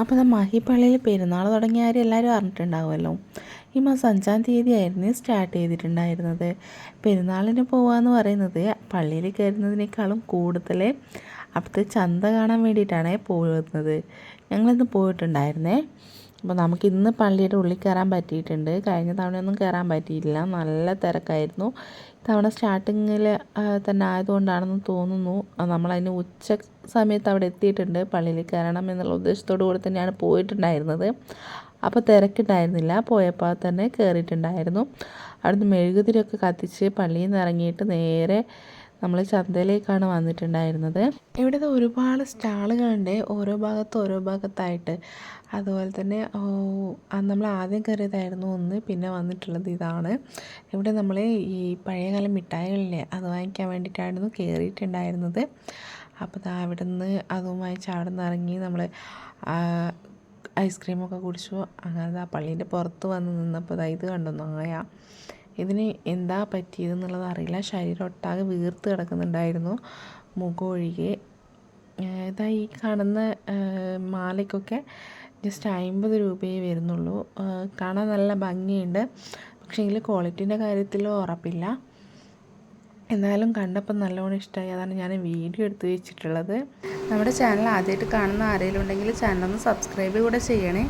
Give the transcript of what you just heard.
അപ്പോൾ നമ്മൾ മാഹിപ്പള്ളിയിൽ പെരുന്നാൾ തുടങ്ങിയ കാര്യം എല്ലാവരും അറിഞ്ഞിട്ടുണ്ടാവുമല്ലോ. ഈ മാസം അഞ്ചാം തീയതി ആയിരുന്നു സ്റ്റാർട്ട് ചെയ്തിട്ടുണ്ടായിരുന്നത്. പെരുന്നാളിന് പോകാമെന്ന് പറയുന്നത് പള്ളിയിൽ കയറുന്നതിനേക്കാളും കൂടുതൽ അവിടുത്തെ ചന്ത കാണാൻ വേണ്ടിയിട്ടാണ് പോകുന്നത് ഞങ്ങളിന്ന് പോയിട്ടുണ്ടായിരുന്നേ. അപ്പോൾ നമുക്ക് ഇന്ന് പള്ളിയുടെ ഉള്ളിൽ കയറാൻ പറ്റിയിട്ടുണ്ട്. കഴിഞ്ഞ തവണയൊന്നും കയറാൻ പറ്റിയില്ല. നല്ല തിരക്കായിരുന്നു. തവണ സ്റ്റാർട്ടിങ്ങിൽ തന്നെ ആയതുകൊണ്ടാണെന്ന് തോന്നുന്നു. നമ്മളതിന് ഉച്ച സമയത്ത് അവിടെ എത്തിയിട്ടുണ്ട്. പള്ളിയിൽ കയറണം എന്നുള്ള ഉദ്ദേശത്തോടു കൂടി തന്നെയാണ് പോയിട്ടുണ്ടായിരുന്നത്. അപ്പോൾ തിരക്കിട്ടായിരുന്നില്ല പോയപ്പോൾ തന്നെ കയറിയിട്ടുണ്ടായിരുന്നു അവിടുന്ന് മെഴുകുതിരിയൊക്കെ കത്തിച്ച് പള്ളിയിൽ നിന്ന് ഇറങ്ങിയിട്ട് നേരെ നമ്മൾ ചന്തയിലേക്കാണ് വന്നിട്ടുണ്ടായിരുന്നത്. ഇവിടെ ഒരുപാട് സ്റ്റാളുകളുണ്ട്. ഓരോ ഭാഗത്ത് ഓരോ ഭാഗത്തായിട്ട്. അതുപോലെ തന്നെ നമ്മൾ ആദ്യം കയറിയതായിരുന്നു ഒന്ന് പിന്നെ വന്നിട്ടുള്ളത് ഇതാണ്. ഇവിടെ നമ്മൾ ഈ പഴയകാല മിഠായികളില്ലേ അത് വാങ്ങിക്കാൻ വേണ്ടിയിട്ടായിരുന്നു കയറിയിട്ടുണ്ടായിരുന്നത്. അപ്പോൾ ദാ അവിടെ നിന്ന് അതുമായി ചാടുന്ന ഇറങ്ങി നമ്മൾ ഐസ്ക്രീമൊക്കെ കുടിച്ചു. അങ്ങനെ ആ പള്ളീന്റെ പുറത്ത് വന്ന് നിന്നപ്പോൾ ഇത് കണ്ടു നായ. ഇതിന് എന്താ പറ്റിയതെന്നുള്ളത് അറിയില്ല. ശരീരം ഒട്ടാകെ വീർത്ത് കിടക്കുന്നുണ്ടായിരുന്നു. മുഖം ഒഴികെ. ഇതാ ഈ കാണുന്ന മാലയ്ക്കൊക്കെ ജസ്റ്റ് അമ്പത് രൂപയേ വരുന്നുള്ളൂ. കാണാൻ നല്ല ഭംഗിയുണ്ട്. പക്ഷേങ്കിൽ ക്വാളിറ്റീന്റെ കാര്യത്തിൽ ഉറപ്പില്ല. എന്തായാലും കണ്ടപ്പോൾ നല്ലോണം ഇഷ്ടമായി അതാണ് ഞാൻ വീഡിയോ എടുത്ത് വെച്ചിട്ടുള്ളത്. നമ്മുടെ ചാനൽ ആദ്യമായിട്ട് കാണുന്ന ആരെങ്കിലും ഉണ്ടെങ്കിൽ ചാനൽ ഒന്ന് സബ്സ്ക്രൈബ് കൂടെ ചെയ്യണേ.